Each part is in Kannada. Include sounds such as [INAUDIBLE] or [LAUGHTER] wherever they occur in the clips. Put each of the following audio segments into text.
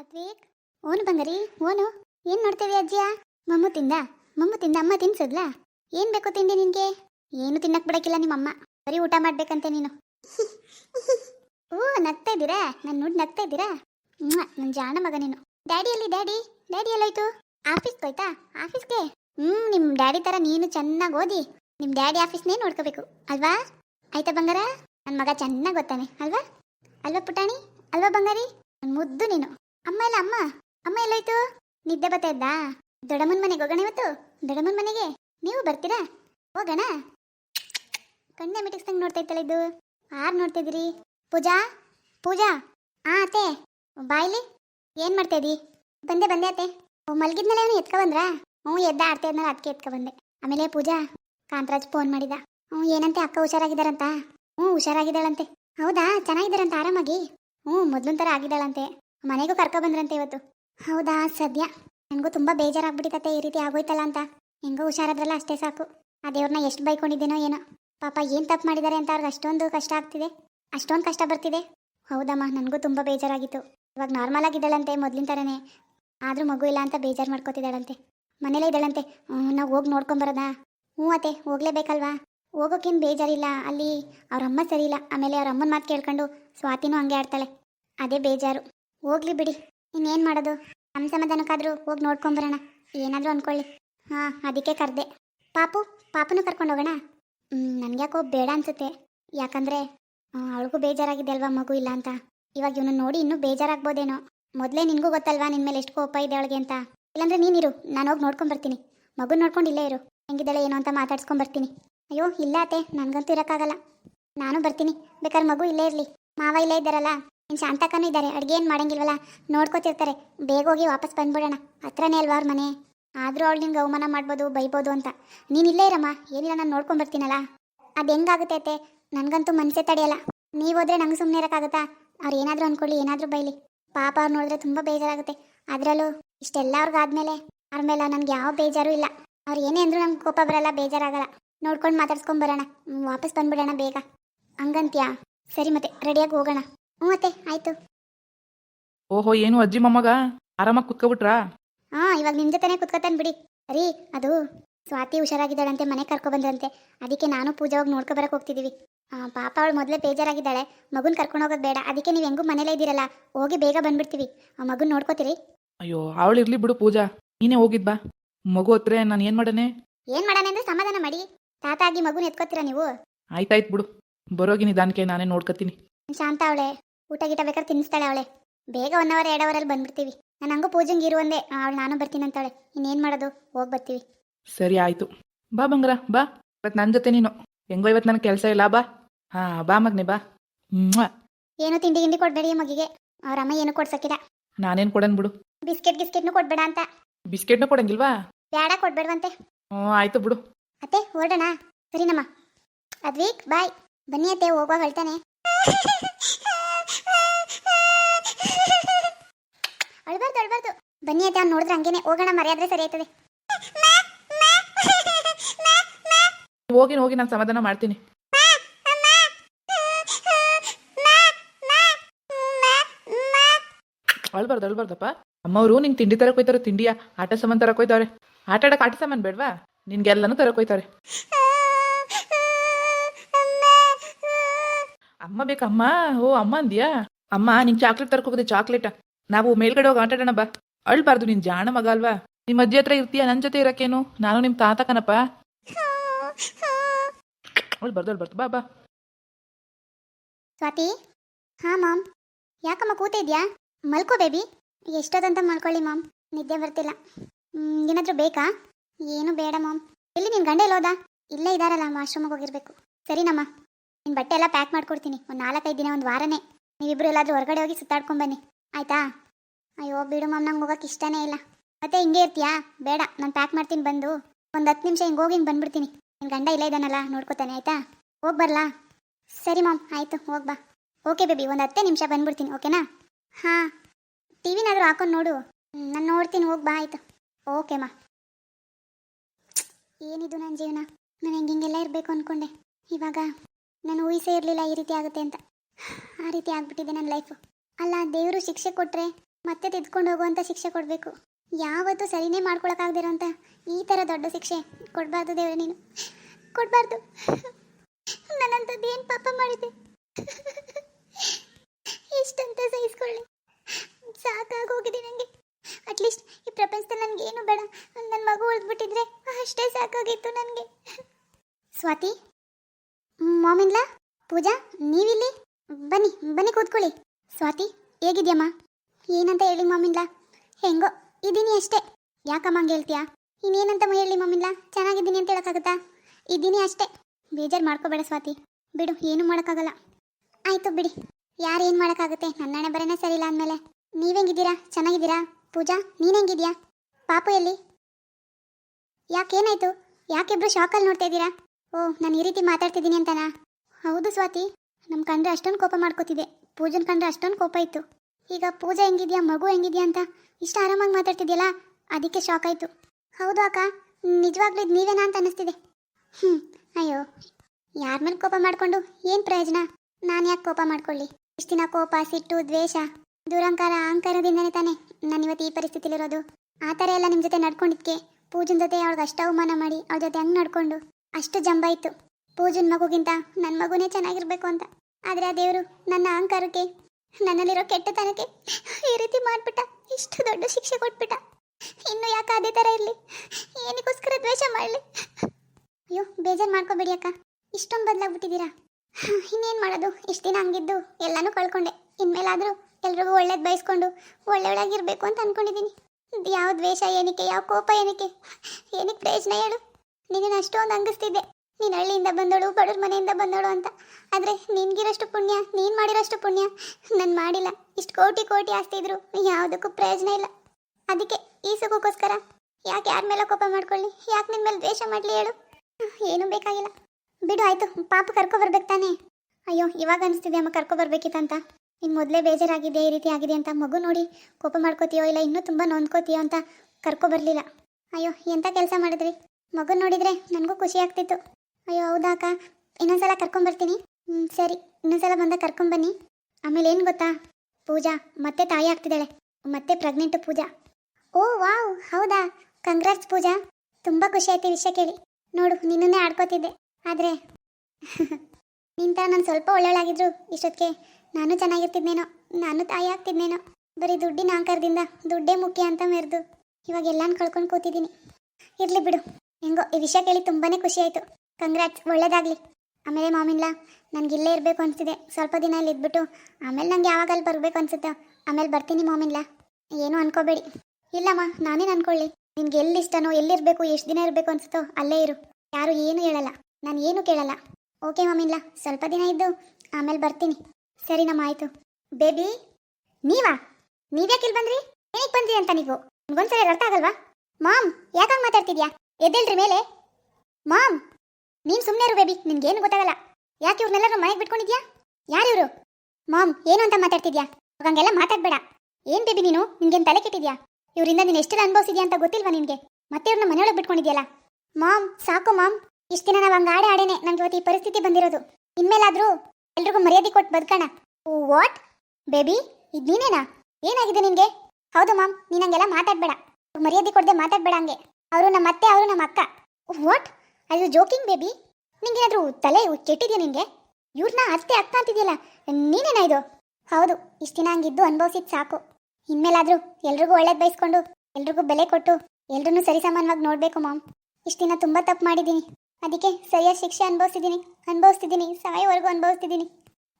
ಅದ್ವೇಕ್, ಓನು ಬಂಗಾರಿ ಓನು, ಏನು ನೋಡ್ತೇವೆ ಅಜ್ಜಿಯ? ಮಮ್ಮು ತಿಂದ? ಮಮ್ಮು ತಿಂದ ಅಮ್ಮ ತಿನ್ಸದ್ಲಾ? ಏನು ಬೇಕು ತಿಂಡಿ ನಿನಗೆ? ಏನು ತಿನ್ನಕ್ ಬಿಡಕ್ಕಿಲ್ಲ ನಿಮ್ಮಮ್ಮ. ಬರೀ ಊಟ ಮಾಡ್ಬೇಕಂತೆ ನೀನು. ಓ, ನಗ್ತಾ ಇದ್ದೀರಾ? ನಾನು ನೋಡಿ ನಗ್ತಾ ಇದ್ದೀರಾ? ನನ್ನ ಜಾಣ ಮಗ ನೀನು. ಡ್ಯಾಡಿ ಎಲ್ಲಿ, ಡ್ಯಾಡಿ? ಡ್ಯಾಡಿ ಎಲ್ಲೋಯ್ತು? ಆಫೀಸ್ಗೆ ಹೋಯ್ತಾ? ಆಫೀಸ್ಗೆ? ಹ್ಞೂ ನಿಮ್ಮ ಡ್ಯಾಡಿ ಥರ ನೀನು ಚೆನ್ನಾಗಿ ಓದಿ. ನಿಮ್ಮ ಡ್ಯಾಡಿ ಆಫೀಸ್ನೇ ನೋಡ್ಕೋಬೇಕು, ಅಲ್ವಾ? ಆಯ್ತಾ ಬಂಗಾರ? ನನ್ನ ಮಗ ಚೆನ್ನಾಗಿ ಗೊತ್ತಾನೆ ಅಲ್ವಾ? ಅಲ್ವಾ ಪುಟಾಣಿ? ಅಲ್ವಾ ಬಂಗಾರಿ? ನನ್ನ ಮುದ್ದು ನೀನು. ಅಮ್ಮ ಇಲ್ಲ, ಅಮ್ಮ. ಅಮ್ಮ ಎಲ್ಲೋಯ್ತು? ನಿದ್ದೆ ಬರ್ತಾ ಇದ್ದಾ ದೊಡ್ಡಮ್ಮನ ಮನೆಗೆ ಹೋಗೋಣ ಇವತ್ತು? ದೊಡ್ಡಮ್ಮನ ಮನೆಗೆ? ನೀವು ಬರ್ತೀರಾ? ಹೋಗೋಣ. ಕಣ್ಣೆ ಮಿಟಿಕ್ಸ್ದಂಗೆ ನೋಡ್ತಾ ಇತ್ತಲ್ಲ ಇದು. ಯಾರು ನೋಡ್ತಿದ್ದೀರಿ ಪೂಜಾ? ಪೂಜಾ? ಆ, ಅತ್ತೆ. ಬಾಯ್ಲಿ ಏನು ಮಾಡ್ತಾ ಇದ್ದೀ? ಬಂದೆ ಬಂದೆ, ಅತ್ತೆ. ಓ, ಮಲಗಿದ್ಮೇಲೆ ಅವನು ಎತ್ಕೊ ಬಂದ್ರಾ? ಹ್ಞೂ, ಎದ್ದ ಆಡ್ತಾ ಇದ್ನಲ್ಲ, ಅದಕ್ಕೆ ಎತ್ಕೊ ಬಂದೆ. ಆಮೇಲೆ ಪೂಜಾ, ಕಾಂತರಾಜ್ ಫೋನ್ ಮಾಡಿದ. ಹ್ಞೂ, ಏನಂತೆ ಅಕ್ಕ ಹುಷಾರಾಗಿದ್ದಾರಂತ? ಹ್ಞೂ, ಹುಷಾರಾಗಿದ್ದಾಳಂತೆ. ಹೌದಾ? ಚೆನ್ನಾಗಿದ್ದಾರಂತ, ಆರಾಮಾಗಿ? ಹ್ಞೂ ಮೊದಲೊಂಥರ ಥರ ಆಗಿದ್ದಾಳಂತೆ. ಮನೆಗೂ ಕರ್ಕೊಬಂದ್ರಂತೆ ಇವತ್ತು. ಹೌದಾ, ಸದ್ಯ? ನನಗೂ ತುಂಬ ಬೇಜಾರಾಗ್ಬಿಟ್ಟಿತತೆ, ಈ ರೀತಿ ಆಗೋಯ್ತಲ್ಲ ಅಂತ. ಹೆಂಗೋ ಹುಷಾರಾದ್ರಲ್ಲ ಅಷ್ಟೇ ಸಾಕು. ಆ ದೇವ್ರನ್ನ ಎಷ್ಟು ಬೈಕೊಂಡಿದ್ದೀನೋ ಏನೋ. ಪಾಪ ಏನು ತಪ್ಪು ಮಾಡಿದ್ದಾರೆ ಅಂತ ಅವ್ರಿಗೆ ಅಷ್ಟೊಂದು ಕಷ್ಟ ಆಗ್ತಿದೆ. ಅಷ್ಟೊಂದು ಕಷ್ಟ ಬರ್ತಿದೆ. ಹೌದಮ್ಮ, ನನಗೂ ತುಂಬ ಬೇಜಾರಾಗಿತ್ತು. ಇವಾಗ ನಾರ್ಮಲ್ ಆಗಿದ್ದಾಳಂತೆ ಮೊದ್ಲಿನ ಥರನೇ ಆದರೂ ಮಗು ಇಲ್ಲ ಅಂತ ಬೇಜಾರು ಮಾಡ್ಕೋತಿದ್ದಾಳಂತೆ. ಮನೇಲೇ ಇದ್ದಾಳಂತೆ. ನಾವು ಹೋಗಿ ನೋಡ್ಕೊಂಬರೋದಾ? ಹ್ಞೂ ಅತ್ತೆ, ಹೋಗ್ಲೇಬೇಕಲ್ವಾ? ಹೋಗೋಕ್ಕೇನು ಬೇಜಾರಿಲ್ಲ. ಅಲ್ಲಿ ಅವ್ರ ಅಮ್ಮ ಸರಿ ಇಲ್ಲ. ಆಮೇಲೆ ಅವ್ರ ಅಮ್ಮನ ಮಾತು ಕೇಳ್ಕೊಂಡು ಸ್ವಾತಿನೂ ಹಂಗೆ ಆಡ್ತಾಳೆ. ಅದೇ ಬೇಜಾರು. ಹೋಗ್ಲಿ ಬಿಡಿ. ಇನ್ನೇನು ಮಾಡೋದು? ನಮ್ಮ ಸಮಾಧಾನಕ್ಕಾದರೂ ಹೋಗಿ ನೋಡ್ಕೊಂಬರೋಣ. ಏನಾದರೂ ಅಂದ್ಕೊಳ್ಳಿ ಹಾಂ, ಅದಕ್ಕೆ ಕರೆದೆ. ಪಾಪು, ಪಾಪುನು ಕರ್ಕೊಂಡು ಹೋಗೋಣ? ನನಗ್ಯಾಕೋ ಬೇಡ ಅನ್ಸುತ್ತೆ. ಯಾಕಂದರೆ ಅವಳಿಗೂ ಬೇಜಾರಾಗಿದೆ ಅಲ್ವಾ ಮಗು ಇಲ್ಲ ಅಂತ. ಇವಾಗ ಇವನು ನೋಡಿ ಇನ್ನೂ ಬೇಜಾರಾಗ್ಬೋದೇನೋ. ಮೊದಲೇ ನಿನಗೂ ಗೊತ್ತಲ್ವಾ ನಿನ್ನ ಮೇಲೆ ಎಷ್ಟು ಕೋಪ ಇದೆ ಅವಳಿಗೆ ಅಂತ. ಇಲ್ಲಾಂದ್ರೆ ನೀನಿರು, ನಾನು ಹೋಗಿ ನೋಡ್ಕೊಂಬರ್ತೀನಿ. ಮಗು ನೋಡ್ಕೊಂಡು ಇಲ್ಲೇ ಇರು. ಹೆಂಗಿದ್ದಾಳೆ, ಏನೋ ಅಂತ ಮಾತಾಡ್ಸ್ಕೊಂಬರ್ತೀನಿ. ಅಯ್ಯೋ, ಇಲ್ಲ ಅತ್ತೆ, ನನಗಂತೂ ಇರೋಕ್ಕಾಗಲ್ಲ. ನಾನು ಬರ್ತೀನಿ. ಬೇಕಾದ್ರೆ ಮಗು ಇಲ್ಲೇ ಇರಲಿ. ಮಾವ ಇಲ್ಲೇ ಇದ್ದಾರಲ್ಲ. ಇನ್ನು ಶಾಂತಕ್ಕನೂ ಇದ್ದಾರೆ. ಅಡುಗೆ ಏನು ಮಾಡಂಗಿಲ್ವಲ್ಲ? ನೋಡ್ಕೋತಿರ್ತಾರೆ. ಬೇಗ ಹೋಗಿ ವಾಪಸ್ ಬಂದ್ಬಿಡೋಣ. ಹತ್ರನೇ ಅಲ್ವಾ ಅವ್ರ ಮನೆ? ಆದರೂ ಅವಳು ನಿಮ್ಗೆ ಅವಮಾನ ಮಾಡ್ಬೋದು, ಬೈಬೋದು ಅಂತ. ನೀನು ಇಲ್ಲೇ ಇರಮ್ಮ. ಏನಿಲ್ಲ, ನಾನು ನೋಡ್ಕೊಂಬರ್ತೀನಲ್ಲ ಅದು ಹೆಂಗಾಗುತ್ತೆ ಅತ್ತೆ? ನನಗಂತೂ ಮನಸ್ಸೇ ತಡೆಯಲ್ಲ. ನೀವು ಹೋದ್ರೆ ನಂಗೆ ಸುಮ್ಮನೆ ಇರೋಕ್ಕಾಗುತ್ತಾ? ಅವ್ರು ಏನಾದರೂ ಅಂದ್ಕೊಳ್ಳಿ ಏನಾದರೂ ಬೈಲಿ. ಪಾಪ ಅವ್ರು ನೋಡಿದ್ರೆ ತುಂಬ ಬೇಜಾರಾಗುತ್ತೆ. ಅದರಲ್ಲೂ ಇಷ್ಟೆಲ್ಲ ಅವ್ರಿಗಾದ್ಮೇಲೆ ಅವ್ರ ಮೇಲೆ ನನಗೆ ಯಾವ ಬೇಜಾರು ಇಲ್ಲ. ಅವ್ರು ಏನೇ ಅಂದರೂ ನಂಗೆ ಕೋಪ ಬರಲ್ಲ, ಬೇಜಾರಾಗಲ್ಲ. ನೋಡ್ಕೊಂಡು ಮಾತಾಡ್ಸ್ಕೊಂಬರೋಣ ವಾಪಸ್ ಬಂದ್ಬಿಡೋಣ ಬೇಗ. ಹಂಗಂತ್ಯಾ? ಸರಿ ಮತ್ತೆ ರೆಡಿಯಾಗಿ ಹೋಗೋಣ. ಹ್ಞೂ ಆಯ್ತು ಆಯಿತು. ಓಹೋ ಏನು ಅಜ್ಜಿ ಮೊಮ್ಮಗ? ಆರಾಮಾಗಿ ಕುತ್ಕೊಬಿಟ್ರಾ? ಹಾ ಇವಾಗ ನಿಮ್ ಜೊತೆನೆ ಕುತ್ಕೊತಾನೆ ಬಿಡಿ. ರೀ ಅದು ಸ್ವಾತಿ ಹುಷಾರಾಗಿದ್ದಾಳಂತೆ ಮನೆ ಕರ್ಕೊ ಬಂದ್ರಂತೆ ಅದಕ್ಕೆ ನಾನು ಪೂಜಾ ಹೋಗಿ ನೋಡ್ಕೊ ಬರಕ್ ಹೋಗ್ತಿದೀವಿ. ಆ, ಪಾಪ ಅವಳು ಮೊದಲೇ ಬೇಜಾರಾಗಿದ್ದಾಳೆ. ಮಗುನ್ ಕರ್ಕೊಂಡು ಹೋಗೋದು ಬೇಡ. ಅದಕ್ಕೆ ನೀವು ಹೆಂಗೂ ಮನೇಲೇ ಇದ್ದೀರಲ್ಲ ಹೋಗಿ ಬೇಗ ಬಂದ್ಬಿಡ್ತೀವಿ. ಆ ಮಗುನ್ ನೋಡ್ಕೋತೀರಿ? ಅಯ್ಯೋ ಅವಳು ಇರ್ಲಿ ಬಿಡು ಪೂಜಾ. ನೀನೇ ಹೋಗಿದ್ ಬಾ. ಮಗು ಹತ್ರ ನಾನು ಏನು ಮಾಡನೆ? ಏನ್ ಮಾಡೋಣ ಅಂದ್ರೆ ಸಮಾಧಾನ ಮಾಡಿ. ತಾತ ಆಗಿ ಮಗುನ ಎತ್ಕೋತೀರಾ ನೀವು? ಆಯ್ತಾಯ್ತು ಬಿಡು. ಬರೋಗಿ ನಿಧಾನಕ್ಕೆ ನಾನೇ ನೋಡ್ಕೊತೀನಿ. ಶಾಂತ ಅವಳೆ ಊಟ ಗೀಟ ಬೇಕಾದ್ರೆ ತಿನ್ನಿಸ್ತಾಳೆ ಅವಳೆ. ಬೇಗ ಒನ್ ಅವರ್ ಎರಡು ಅವರಲ್ಲಿ ಬಂದ್ಬಿಡ್ತೀವಿ. ನಾನು ಹಂಗೂ ಪೂಜೆಂಗೆ ಇರು ಒಂದೇ ಅವಳು ನಾನು ಬರ್ತೀನಿ ಅಂತಾಳೆ ಇನ್ನೇನು ಮಾಡೋದು? ಹೋಗಿ ಬರ್ತೀವಿ. ಸರಿ ಆಯ್ತು. ಬಾ ಬಂಗ್ರ ಬಾ. ಇವತ್ತು ನನ್ನ ಜೊತೆ ನೀನು. ಹೆಂಗೋ ಇವತ್ತು ನನಗೆ ಕೆಲಸ ಇಲ್ಲ ಬಾ. ಹಾ ಬಾ ಮಗ್ನಿ ಬಾ. ಮ್ವಾ. ಏನು ತಿಂಡಿ ಗಿಂಡಿ ಕೊಡ್ಬೇಡಿ ಮಗಿಗೆ. ಅವ್ರ ಅಮ್ಮ ಏನು ಕೊಡ್ಸಕ್ಕಿಲ್ಲ. ನಾನೇನ್ ಕೊಡನ್ ಬಿಡು. ಬಿಸ್ಕೆಟ್ ಗಿಸ್ಕೆಟ್ನು ಕೊಡ್ಬೇಡ ಅಂತ. ಬಿಸ್ಕೆಟ್ನ ಕೊಡಂಗಿಲ್ವಾ? ಬೇಡ ಕೊಡ್ಬೇಡವಂತೆ. ಹ್ಞೂ ಆಯ್ತು ಬಿಡು. ಅತ್ತೆ ಹೊರಡೋಣ ಸರಿನಮ್ಮ. ಅದ್ವೀಕ್ ಬಾಯ್. ಬನ್ನಿ ಅತ್ತೆ ಹೋಗುವಾಗ ಹೇಳ್ತಾನೆ. ಅಳ್ಬಾರ್ದು ಅಳ್ಬಾರ್ದು. ಬನ್ನಿ ಅತ್ತೆ ಅವ್ನು ನೋಡಿದ್ರೆ ಹಂಗೇನೆ. ಹೋಗೋಣ ಮರ್ಯಾದ್ರೆ ಸರಿ ಆಯ್ತದೆ. ಹೋಗಿ ಹೋಗಿ ನಾನು ಸಮಾಧಾನ ಮಾಡ್ತೀನಿ. ಅಳ್ಬಾರ್ದು, ಅಳ್ಬಾರ್ದಪ್ಪ. ಅಮ್ಮವರು ನಿಂಗೆ ತಿಂಡಿ ತರಕ್ ಹೋಯ್ತಾರೆ, ತಿಂಡಿಯಾ? ಆಟ ಸಾಮಾನು ತರಕ್ ಹೋಯ್ತವ್ರೆ. ಆಟ ಆಡಕ್ ಆಟ ಸಾಮಾನು ಬೇಡವಾ? ನಿನ್ಗೆಲ್ಲನೂ ತರಕ್ ಹೋಯ್ತಾರೆ ಅಮ್ಮ ಬೇಕಮ್ಮ ಓ, ಅಮ್ಮ ಅಂದ್ಯಾ? ಅಮ್ಮ ನಿಂಗೆ ಚಾಕ್ಲೇಟ್ ತರಕ್ ಹೋಗಿದೆ ಚಾಕ್ಲೇಟ ನಾವು ಮೇಲ್ಗಡೆ ಹೋಗಿ ಆಟ ಆಡೋಣ ಬಾ. ಅಳ್ಬಾರ್ದು, ನಿನ್ ಜಾಣ ಮಗ ಅಲ್ವಾ? ನಿಮ್ಮ ಅಜ್ಜಿ ಹತ್ರ ಇರ್ತೀಯ? ನನ್ನ ಜೊತೆ ಇರಕ್ಕೇನು? ನಾನು ನಿಮ್ಮ ತಾತ ಕಣಪ್ಪ. ಅಳ್ಬಾರ್ದು ಅಳ್ಬಾರ್ದು. ಬಾ ಬಾ. ಸ್ವಾತಿ, ಹಾ, ಮಾಮ್. ಯಾಕಮ್ಮ ಕೂತಿದ್ಯಾ ಮಲ್ಕೋ ಬೇಬಿ ಎಷ್ಟೊತ್ತಂತ ಮಲ್ಕೊಳ್ಳಿ, ಮಾಮ್. ನಿದ್ದೆ ಬರ್ತಿಲ್ಲ. ಏನಾದರೂ ಬೇಕಾ? ಏನು ಬೇಡ, ಮಾಮ್. ಎಲ್ಲಿ ನಿನ್ ಗಂಡ ಎಲ್ಲೋದ? ಇಲ್ಲೇ ಇದಾರಲ್ಲ ವಾಶ್ರೂಮಿಗೆ ಹೋಗಿರ್ಬೇಕು. ಸರಿನಮ್ಮ. ನಿನ್ ಬಟ್ಟೆ ಎಲ್ಲ ಪ್ಯಾಕ್ ಮಾಡ್ಕೊಡ್ತೀನಿ. ಒಂದು ನಾಲ್ಕೈದು ದಿನ, ಒಂದು ವಾರನೇ. ನೀವಿಬ್ರು ಎಲ್ಲಾದರೂ ಹೊರಗಡೆ ಹೋಗಿ ಸುತ್ತಾಡ್ಕೊಂಡು ಬನ್ನಿ. ಆಯ್ತಾ? ಅಯ್ಯೋ, ಬಿಡು ಮ್ಯಾಮ್ ನಂಗೆ ಹೋಗೋಕೆ ಇಷ್ಟನೇ ಇಲ್ಲ. ಮತ್ತೆ ಹಿಂಗೆ ಇರ್ತೀಯಾ? ಬೇಡ, ನಾನು ಪ್ಯಾಕ್ ಮಾಡ್ತೀನಿ ಬಂದು. ಒಂದು ಹತ್ತು ನಿಮಿಷ ಹಿಂಗೆ ಹೋಗಿ ಹಿಂಗೆ ಬಂದ್ಬಿಡ್ತೀನಿ. ನಿನ್ನ ಗಂಡ ಇಲ್ಲ ಇದ್ದಾನಲ್ಲ, ನೋಡ್ಕೊತಾನೆ, ಆಯಿತಾ? ಹೋಗಿ ಬರಲಾ? ಸರಿ ಮಾಮ್, ಆಯಿತು, ಹೋಗಿ ಬಾ. ಓಕೆ ಬೇಬಿ, ಒಂದು ಹತ್ತೇ ನಿಮಿಷ ಬಂದ್ಬಿಡ್ತೀನಿ, ಓಕೆನಾ? ಹಾಂ. ಟಿ ವಿನಾದರೂ ಹಾಕೊಂಡು ನೋಡು. ನಾನು ನೋಡ್ತೀನಿ ಹೋಗ್ಬಾ ಆಯಿತು. ಓಕೆ ಮಾ ಏನಿದು ನನ್ನ ಜೀವನ? ನಾನು ಹೆಂಗೆ ಹಿಂಗೆಲ್ಲ ಇರಬೇಕು ಅಂದ್ಕೊಂಡೆ ಇವಾಗ ನಾನು ಊಹಿಸೇ ಇರಲಿಲ್ಲ ಈ ರೀತಿ ಆಗುತ್ತೆ ಅಂತ. ಆ ರೀತಿ ಆಗ್ಬಿಟ್ಟಿದೆ ನನ್ನ ಲೈಫು ಅಲ್ಲ, ದೇವರು ಶಿಕ್ಷೆ ಕೊಟ್ಟರೆ ಮತ್ತೆ ತಿದ್ಕೊಂಡು ಹೋಗುವಂಥ ಶಿಕ್ಷೆ ಕೊಡಬೇಕು. ಯಾವತ್ತೂ ಸರಿನೇ ಅಂತ ಈ ಥರ ದೊಡ್ಡ ಶಿಕ್ಷೆ ಕೊಡಬಾರ್ದು ದೇವ್ರೆ ನೀನು. ಕೊಡಬಾರ್ದು. ನನ್ನಂಥದ್ದು ಏನು ಪಾಪ ಮಾಡಿದೆ? ಎಷ್ಟಂತ ಸಹಿಸ್ಕೊಳ್ಳಿ. ಸಾಕಾಗೋಗಿದೆ ನನಗೆ ಅಟ್ಲೀಸ್ಟ್ ಈ ಪ್ರಪಂಚದಲ್ಲಿ ನನಗೇನು ಬೇಡ. ನನ್ನ ಮಗು ಉಳಿದ್ಬಿಟ್ಟಿದ್ರೆ ಅಷ್ಟೇ ಸಾಕಾಗಿತ್ತು ನನಗೆ ಸ್ವಾತಿ? ಮಾಮಿನ್ಲ? ಪೂಜಾ, ನೀವಿಲ್ಲಿ? ಬನ್ನಿ ಬನ್ನಿ ಕೂತ್ಕೊಳ್ಳಿ. ಸ್ವಾತಿ, ಹೇಗಿದ್ಯಮ್ಮ? ಏನಂತ ಹೇಳಿ ಮಾಮಿನ್ಲ? ಹೆಂಗೋ ಇದ್ದೀನಿ ಅಷ್ಟೇ. ಯಾಕಮ್ಮ ಹಂಗೆ ಹೇಳ್ತೀಯಾ? ಇನ್ನೇನಂತ ಹೇಳಿ ಮಾಮಿನ್ಲ? ಚೆನ್ನಾಗಿದ್ದೀನಿ ಅಂತ ಹೇಳೋಕ್ಕಾಗುತ್ತಾ? ಇದ್ದೀನಿ ಅಷ್ಟೇ. ಬೇಜಾರು ಮಾಡ್ಕೋಬೇಡ ಸ್ವಾತಿ. ಬಿಡು, ಏನೂ ಮಾಡೋಕ್ಕಾಗಲ್ಲ. ಆಯಿತು, ಬಿಡಿ. ಯಾರು ಏನು ಮಾಡೋಕ್ಕಾಗುತ್ತೆ? ನನ್ನ ಹಣೆ ಬರೋನೇ ಸರಿ ಇಲ್ಲ ಅಂದಮೇಲೆ. ನೀವೆಂಗಿದ್ದೀರಾ? ಚೆನ್ನಾಗಿದ್ದೀರಾ? ಪೂಜಾ, ನೀನು ಹೆಂಗಿದ್ಯಾ? ಪಾಪು ಎಲ್ಲಿ? ಯಾಕೇನಾಯ್ತು? ಯಾಕಿಬ್ರು ಶಾಕಲ್ಲಿ ನೋಡ್ತಾ ಇದ್ದೀರಾ? ಓ ನಾನು ಈ ರೀತಿ ಮಾತಾಡ್ತಿದ್ದೀನಿ ಅಂತನಾ? ಹೌದು ಸ್ವಾತಿ ನಮ್ಮ ಕಂಡ್ರೆ ಅಷ್ಟೊಂದು ಕೋಪ ಮಾಡ್ಕೋತಿದ್ದೆ ಪೂಜನ್ ಕಂಡ್ರೆ ಅಷ್ಟೊಂದು ಕೋಪ ಇತ್ತು. ಈಗ ಪೂಜಾ ಹೆಂಗಿದ್ಯಾ, ಮಗು ಹೆಂಗಿದ್ಯಾ ಅಂತ ಇಷ್ಟು ಆರಾಮಾಗಿ ಮಾತಾಡ್ತಿದ್ಯಲ್ಲ, ಅದಕ್ಕೆ ಶಾಕ್ ಆಯಿತು. ಹೌದು ಅಕ್ಕ, ನಿಜವಾಗ್ಲೂ ಇದು ನೀವೇನಾ ಅಂತ ಅನ್ನಿಸ್ತಿದೆ. ಹ್ಞೂ ಅಯ್ಯೋ, ಯಾರ ಮೇಲೆ ಕೋಪ ಮಾಡಿಕೊಂಡು ಏನು ಪ್ರಯೋಜನ? ನಾನು ಯಾಕೆ ಕೋಪ ಮಾಡ್ಕೊಳ್ಳಿ? ಇಷ್ಟು ದಿನ ಕೋಪ, ಸಿಟ್ಟು, ದ್ವೇಷ, ದುರಂಕಾರ, ಅಹಂಕಾರದಿಂದನೇ ತಾನೇ ನಾನು ಇವತ್ತು ಈ ಪರಿಸ್ಥಿತಿಲಿರೋದು. ಆ ಥರ ಎಲ್ಲ ನಿಮ್ಮ ಜೊತೆ ನಡ್ಕೊಂಡಿದ್ಕೆ, ಪೂಜನ್ ಜೊತೆ ಅವಳಿಗೆ ಅಷ್ಟು ಅವಮಾನ ಮಾಡಿ ಅವ್ರ ಜೊತೆ ಹಂಗೆ ನಡ್ಕೊಂಡು? ಅಷ್ಟು ಜಂಬ ಇತ್ತು ಪೂಜನ್ ಮಗುಗಿಂತ ನನ್ನ ಮಗುನೇ ಚೆನ್ನಾಗಿರ್ಬೇಕು ಅಂತ. ಆದರೆ ಆ ದೇವರು ನನ್ನ ಅಹಂಕಾರಕ್ಕೆ, ನನ್ನಲ್ಲಿರೋ ಕೆಟ್ಟತನಕ್ಕೆ ಈ ರೀತಿ ಮಾಡ್ಬಿಟ್ಟ. ಇಷ್ಟು ದೊಡ್ಡ ಶಿಕ್ಷೆ ಕೊಟ್ಬಿಟ್ಟ. ಇನ್ನು ಯಾಕೆ ಅದೇ ಥರ ಇರಲಿ? ಏನಕ್ಕೋಸ್ಕರ ದ್ವೇಷ ಮಾಡಲಿ? ಅಯ್ಯೋ, ಬೇಜಾರು ಮಾಡ್ಕೋಬೇಡಿ ಅಕ್ಕ. ಇಷ್ಟೊಂದು ಬದಲಾಗ್ಬಿಟ್ಟಿದ್ದೀರಾ? ಇನ್ನೇನು ಮಾಡೋದು? ಇಷ್ಟು ದಿನ ಹಂಗಿದ್ದು, ಎಲ್ಲನೂ ಕಳ್ಕೊಂಡೆ. ಇನ್ಮೇಲಾದರೂ ಎಲ್ರಿಗೂ ಒಳ್ಳೇದು ಬಯಸ್ಕೊಂಡು ಒಳ್ಳೆ ಒಳಗಿರ್ಬೇಕು ಅಂತ ಅನ್ಕೊಂಡಿದ್ದೀನಿ ಯಾವ ದ್ವೇಷ ಏನಕ್ಕೆ, ಯಾವ ಕೋಪ ಏನಕ್ಕೆ? ಏನಕ್ಕೆ ಪ್ರಯೋಜನ ಹೇಳು? ನಿನ್ನನ್ನು ಅಷ್ಟೊಂದು ಅಂಗಿಸ್ತಿದ್ದೆ ನೀನು ಹಳ್ಳಿಯಿಂದ ಬಂದಳು, ಬಡವ್ರ ಮನೆಯಿಂದ ಬಂದಳು ಅಂತ. ಆದರೆ ನಿನ್ಗಿರೋಷ್ಟು ಪುಣ್ಯ, ನೀನು ಮಾಡಿರೋಷ್ಟು ಪುಣ್ಯ. ನಾನು ಮಾಡಿಲ್ಲ. ಇಷ್ಟು ಕೋಟಿ ಕೋಟಿ ಆಸ್ತಿ ಇದ್ರು. ಯಾವುದಕ್ಕೂ ಪ್ರಯೋಜನ ಇಲ್ಲ. ಅದಕ್ಕೆ ಈ ಸುಖಕ್ಕೋಸ್ಕರ ಯಾಕೆ ಯಾರ ಮೇಲೆ ಕೋಪ ಮಾಡ್ಕೊಳ್ಳಿ? ಯಾಕೆ ನಿನ್ನ ಮೇಲೆ ದ್ವೇಷ ಮಾಡಲಿ ಹೇಳು? ಏನೂ ಬೇಕಾಗಿಲ್ಲ. ಬಿಡು, ಆಯಿತು. ಪಾಪ ಕರ್ಕೊ ಬರ್ಬೇಕು ತಾನೇ. ಅಯ್ಯೋ, ಇವಾಗ ಅನಿಸ್ತಿದೆ ಅಮ್ಮ ಕರ್ಕೊ ಇನ್ನು ಮೊದಲೇ ಬೇಜಾರಾಗಿದೆ, ಈ ರೀತಿ ಆಗಿದೆ ಅಂತ. ಮಗು ನೋಡಿ ಕೋಪ ಮಾಡ್ಕೋತೀಯೋ ಇಲ್ಲ, ಇನ್ನೂ ತುಂಬ ನೊಂದ್ಕೋತೀಯೋ ಅಂತ ಕರ್ಕೊ ಬರಲಿಲ್ಲ. ಅಯ್ಯೋ ಎಂಥ ಕೆಲಸ ಮಾಡಿದ್ರಿ? ಮಗು ನೋಡಿದರೆ ನನಗೂ ಖುಷಿ ಆಗ್ತಿತ್ತು. ಅಯ್ಯೋ, ಹೌದಾ ಅಕ್ಕ? ಇನ್ನೊಂದ್ಸಲ ಕರ್ಕೊಂಬರ್ತೀನಿ. ಹ್ಞೂ ಸರಿ. ಇನ್ನೊಂದ್ಸಲ ಬಂದಾಗ ಕರ್ಕೊಂಬನ್ನಿ. ಆಮೇಲೆ ಏನು ಗೊತ್ತಾ? ಪೂಜಾ, ಮತ್ತೆ ತಾಯಿ ಆಗ್ತಿದ್ದಾಳೆ. ಮತ್ತೆ ಪ್ರೆಗ್ನೆಂಟ್ ಪೂಜಾ. ಓ, ವಾವ್, ಹೌದಾ? ಕಂಗ್ರಾಟ್ಸ್ ಪೂಜಾ. ತುಂಬ ಖುಷಿ ಆಯ್ತು ವಿಷಯ ಕೇಳಿ. ನೋಡು, ನಿನ್ನನ್ನೇ ಆಡ್ಕೋತಿದ್ದೆ. ಆದರೆ, [LAUGHS] ನಿಂತ ನಾನು ಸ್ವಲ್ಪ ಒಳ್ಳೆಯವಳಾಗಿದ್ರು ಇಷ್ಟೊತ್ತಿಗೆ. ನಾನು ಚೆನ್ನಾಗಿರ್ತಿದ್ನೇನೋ, ನಾನು ತಾಯಿ ಆಗ್ತಿದ್ನೇನೋ. ಬರೀ ದುಡ್ಡಿನ ಆಂಕರದಿಂದ ದುಡ್ಡೇ ಮುಖ್ಯ ಅಂತ ಮೆರೆದು. ಇವಾಗ ಎಲ್ಲಾನು ಕಳ್ಕೊಂಡು ಕೂತಿದ್ದೀನಿ. ಇರಲಿ ಬಿಡು. ಹೆಂಗೋ, ಈ ವಿಷಯ ಕೇಳಿ ತುಂಬಾ ಖುಷಿ ಆಯಿತು. ಕಂಗ್ರಾಟ್ಸ್ ಒಳ್ಳೇದಾಗಲಿ. ಆಮೇಲೆ ಮಾಮಿನ್ಲ, ನನಗೆ ಇಲ್ಲೇ ಇರಬೇಕು ಅನಿಸಿದೆ ಸ್ವಲ್ಪ ದಿನ ಇಲ್ಲಿ ಇದ್ಬಿಟ್ಟು, ಆಮೇಲೆ ನನಗೆ ಯಾವಾಗ ಅಲ್ಲಿ ಬರಬೇಕು ಅನಿಸುತ್ತೆ, ಆಮೇಲೆ ಬರ್ತೀನಿ ಮಾಮಿನ್ಲ. ಏನೂ ಅನ್ಕೋಬೇಡಿ. ಇಲ್ಲಮ್ಮ, ನಾನೇನು ಅನ್ಕೊಳ್ಳಿ. ನಿನ್ಗೆ ಎಲ್ಲಿ ಇಷ್ಟನೋ ಎಲ್ಲಿರಬೇಕು ಎಷ್ಟು ದಿನ ಇರಬೇಕು ಅನ್ಸುತ್ತೋ, ಅಲ್ಲೇ ಇರು. ಯಾರು ಏನು ಹೇಳಲ್ಲ. ನಾನು ಏನು ಕೇಳಲ್ಲ. ಓಕೆ ಮಾಮಿನ್ಲ, ಸ್ವಲ್ಪ ದಿನ ಇದ್ದು, ಆಮೇಲೆ ಬರ್ತೀನಿ. ಸರಿನಮ್ಮ ಆಯಿತು. ಬೇಬಿ, ನೀವಾ? ನೀವ್ಯಾಕೆ ಇಲ್ಲಿ ಬಂದ್ರಿ? ಏನಕ್ಕೆ ಬಂದ್ರಿ ಅಂತ ನೀವು? ನಿಮ್ಗೊಂದ್ಸರಿ ಅರ್ಥ ಆಗಲ್ವಾ? ಮಾಮ್, ಯಾಕಾಗ ಮಾತಾಡ್ತಿದ್ಯಾ? ಎದ್ದೇಳ್ರಿ ಮೇಲೆ. ಮಾಮ್, ನೀನು ಸುಮ್ಮನೆ ಇರು ಬೇಬಿ ನಿನ್ಗೇನು ಗೊತ್ತಾಗಲ್ಲ. ಯಾಕೆ ಇವ್ರನ್ನೆಲ್ಲರೂ ಮನೆಗೆ ಬಿಟ್ಕೊಂಡಿದ್ಯಾ? ಯಾರಿವರು ಮಾಮ್, ಏನು ಅಂತ ಮಾತಾಡ್ತಿದ್ಯಾ? ಹಂಗೆಲ್ಲ ಮಾತಾಡಬೇಡ. ಏನ್ ಬೇಬಿ ನೀನು? ನಿನ್ಗೇನು ತಲೆ ಕೆಟ್ಟಿದ್ಯಾ? ಇವರಿಂದ ನೀನು ಎಷ್ಟು ಅನುಭವಿಸಿದ್ಯಾ ಅಂತ ಗೊತ್ತಿಲ್ವಾ ನಿನಗೆ? ಮತ್ತೆ ಇವ್ರನ್ನ ಮನೆಯೊಳಗೆ ಬಿಟ್ಕೊಂಡಿದ್ಯಲ್ಲ? ಮಾಮ್, ಸಾಕು ಮಾಮ್. ಇಷ್ಟು ದಿನ ನಾವು ಹಂಗೆ ಆಡೆ ಆಡೇನೆ ನನ್ಗೆ ಇವತ್ತು ಈ ಪರಿಸ್ಥಿತಿ ಬಂದಿರೋದು. ಇನ್ಮೇಲಾದರೂ ಎಲ್ರಿಗೂ ಮರ್ಯಾದೆ ಕೊಟ್ಟು ಬದುಕೋಣ. ವಾಟ್ ಬೇಬಿ ಇದು ನೀನೇನಾ? ಏನಾಗಿದೆ ನಿನಗೆ? ಹೌದು ಮಾಮ್, ನೀನು ಹಂಗೆಲ್ಲ ಮಾತಾಡ್ಬೇಡ. ಮರ್ಯಾದೆ ಕೊಡದೆ ಮಾತಾಡಬೇಡ ಹಂಗೆ. ಅವರು ನಮ್ಮ ಅತ್ತೆ, ಅವರು ನಮ್ಮ ಅಕ್ಕ. ವಾಟ್ ಅದು ಜೋಕಿಂಗ್ ಬೇಬಿ ನಿಂಗೇನಾದರೂ ತಲೆ ಕೆಟ್ಟಿದೆಯಾ ನಿಂಗೆ? ಇವ್ರನ್ನ ಅತ್ತೆ, ಅಕ್ಕ ಅಂತಿದೆಯಲ್ಲ, ನೀನೇನಾ ಇದು? ಹೌದು, ಇಷ್ಟು ದಿನ ಹಂಗಿದ್ದು ಅನುಭವಿಸಿದ್ ಸಾಕು. ಇನ್ಮೇಲಾದರೂ ಎಲ್ರಿಗೂ ಒಳ್ಳೇದು ಬಯಸ್ಕೊಂಡು, ಎಲ್ರಿಗೂ ಬೆಲೆ ಕೊಟ್ಟು, ಎಲ್ರನ್ನೂ ಸರಿಸಮಾನವಾಗಿ ನೋಡಬೇಕು, ಮಾಮ್. ಇಷ್ಟು ದಿನ ತುಂಬ ತಪ್ಪು ಮಾಡಿದ್ದೀನಿ. ಅದಕ್ಕೆ ಸರಿಯಾದ ಶಿಕ್ಷೆ ಅನುಭವಿಸಿದ್ದೀನಿ ಅನುಭವಿಸ್ತಿದ್ದೀನಿ, ಸಾಯೋವರೆಗೂ ಅನುಭವಿಸ್ತಿದ್ದೀನಿ.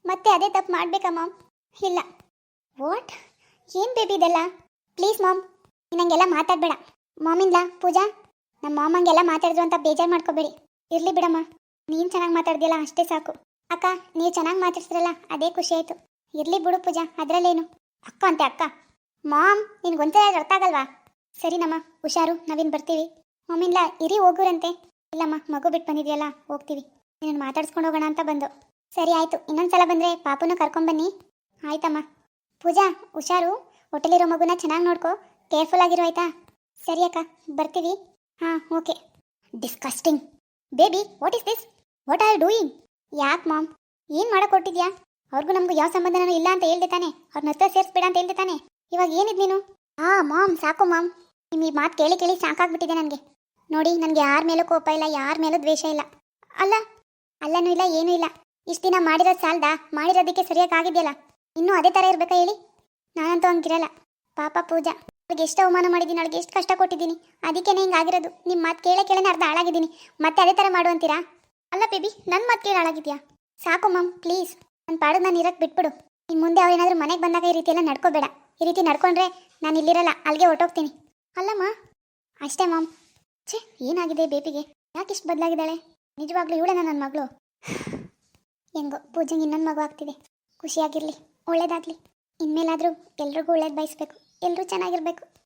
ಮತ್ತೆ ಅದೇ ತಪ್ಪು ಮಾಡಬೇಕಾ, ಮಾಮ್? ಇಲ್ಲ. ವಾಟ್ ಏನು ಬೇಬಿ ಇದೆಲ್ಲ? ಪ್ಲೀಸ್ ಮಾಮ್, ನಂಗೆಲ್ಲ ಮಾತಾಡಬೇಡ. ಮಾಮಿಂದ ಪೂಜಾ ನಮ್ಮ ಮಾಮಂಗೆಲ್ಲ ಮಾತಾಡಿದ್ರು ಅಂತ ಬೇಜಾರು ಮಾಡ್ಕೋಬೇಡಿ. ಇರಲಿ ಬಿಡಮ್ಮ, ನೀನು ಚೆನ್ನಾಗಿ ಮಾತಾಡ್ದಿಲ್ಲ ಅಷ್ಟೇ ಸಾಕು. ಅಕ್ಕ, ನೀವು ಚೆನ್ನಾಗಿ ಮಾತಾಡ್ಸಿದ್ರಲ್ಲ, ಅದೇ ಖುಷಿ ಆಯಿತು. ಇರಲಿ ಬಿಡು ಪೂಜಾ, ಅದರಲ್ಲೇನು? ಅಕ್ಕ ಅಂತೆ ಅಕ್ಕ. ಮಾಮ್ ನಿನ್ಗೊಂದ್ಸಲ ಅರ್ಥ ಆಗಲ್ವಾ ಸರಿನಮ್ಮ ಹುಷಾರು, ನಾವಿನ್ ಬರ್ತೀವಿ. ಮಮ್ಮಿಂದ ಇರಿ ಹೋಗುರಂತೆ. ಇಲ್ಲಮ್ಮ, ಮಗು ಬಿಟ್ಟು ಬಂದಿದೆಯಲ್ಲ, ಹೋಗ್ತೀವಿ. ನಿನ್ನ ಮಾತಾಡ್ಸ್ಕೊಂಡು ಹೋಗೋಣ ಅಂತ ಬಂದು. ಸರಿ ಆಯಿತು, ಇನ್ನೊಂದ್ಸಲ ಬಂದರೆ ಪಾಪುನು ಕರ್ಕೊಂಬನ್ನಿ ಆಯ್ತಮ್ಮ. ಪೂಜಾ, ಹುಷಾರು, ಹೋಟೆಲಿರೋ ಮಗುನ ಚೆನ್ನಾಗಿ ನೋಡ್ಕೋ. ಕೇರ್ಫುಲ್ ಆಗಿರೋ, ಆಯ್ತಾ? ಸರಿ ಅಕ್ಕ, ಬರ್ತೀವಿ. ಹಾಂ, okay. Disgusting baby what is this what are doing ಯಾಕೆ ಮಾಮ್? ಏನು ಮಾಡೋಕೊಟ್ಟಿದ್ಯಾ ಅವ್ರಿಗೂ ನಮಗೂ ಯಾವ ಸಂಬಂಧನೂ ಇಲ್ಲ ಅಂತ ಹೇಳ್ದೆ ತಾನೆ. ಅವ್ರನ್ನ ಹತ್ರ ಸೇರಿಸ್ಬೇಡ ಅಂತ ಹೇಳ್ದೆ ತಾನೆ. ಇವಾಗ ಏನಿದ್ ನೀನು? ಹಾಂ, ಮಾಮ್, ಸಾಕು ಮಾಮ್. ನಿಮ್ಮ ಈ ಮಾತು ಕೇಳಿ ಕೇಳಿ ಸಾಕಾಗ್ಬಿಟ್ಟಿದೆ ನನಗೆ. ನೋಡಿ, ನನಗೆ ಯಾರ ಮೇಲೂ ಕೋಪ ಇಲ್ಲ, ಯಾರ ಮೇಲೂ ದ್ವೇಷ ಇಲ್ಲ. ಅಲ್ಲ, ಅಲ್ಲನೂ ಇಲ್ಲ, ಏನೂ ಇಲ್ಲ. ಇಷ್ಟು ದಿನ ಮಾಡಿರೋದು ಸಾಲ್ದ? ಮಾಡಿರೋದಕ್ಕೆ ಸರಿಯಾಗಿ ಆಗಿದೆಯಲ್ಲ? ಇನ್ನೂ ಅದೇ ಥರ ಇರ್ಬೇಕಾ ಹೇಳಿ? ನಾನಂತೂ ಹಂಗಿರಲ್ಲ. ಪಾಪ ಪೂಜಾ. ಅವಳಿಗೆ ಎಷ್ಟು ಅವಮಾನ ಮಾಡಿದ್ದೀನಿ, ಅವಳಿಗೆ ಎಷ್ಟು ಕಷ್ಟ ಕೊಟ್ಟಿದ್ದೀನಿ. ಅದಕ್ಕೇನೆ ಹಿಂಗೆ ಆಗಿರೋದು. ನಿಮ್ಮ ಮಾತು ಕೇಳೇ ಕೇಳೇ ಅರ್ಧ ಹಾಳಾಗಿದ್ದೀನಿ. ಮತ್ತೆ ಅದೇ ಥರ ಮಾಡು ಅಂತೀರಾ? ಅಲ್ಲ ಬೇಬಿ ನನ್ನ ಮಾತು ಕೇಳಿ ಹಾಳಾಗಿದ್ಯಾ? ಸಾಕು ಮಮ್ ಪ್ಲೀಸ್ ನನ್ನ ಪಾಡು ನಾನು ಇರಕ್ಕೆ ಬಿಟ್ಬಿಡು. ಇನ್ನು ಮುಂದೆ ಅವ್ರೇನಾದ್ರೂ ಮನೆಗೆ ಬಂದಾಗ ಈ ರೀತಿ ಎಲ್ಲ ನಡ್ಕೋಬೇಡ. ಈ ರೀತಿ ನಡ್ಕೊಂಡ್ರೆ ನಾನು ಇಲ್ಲಿರಲ್ಲ ಅಲ್ಲಿಗೆ ಹೊರ್ಟೋಗ್ತೀನಿ. ಅಲ್ಲಮ್ಮ ಅಷ್ಟೇ ಮಾಮ್. ಛೇ, ಏನಾಗಿದೆ ಬೇಬಿಗೆ? ಇಷ್ಟು ಬದಲಾಗಿದ್ದಾಳೆ? ನಿಜವಾಗ್ಲೂ ಇವಳೇನ ನನ್ನ ಮಗಳು? ಹೆಂಗೋ, ಪೂಜೆಗೆ ಇನ್ನೊಂದು ಮಗು ಆಗ್ತಿದೆ. ಖುಷಿಯಾಗಿರಲಿ, ಒಳ್ಳೇದಾಗಲಿ. ಇನ್ಮೇಲಾದರೂ ಎಲ್ರಿಗೂ ಒಳ್ಳೇದು ಬಯಸ್ಬೇಕು. ಎಲ್ಲರೂ ಚೆನ್ನಾಗಿರ್ಬೇಕು.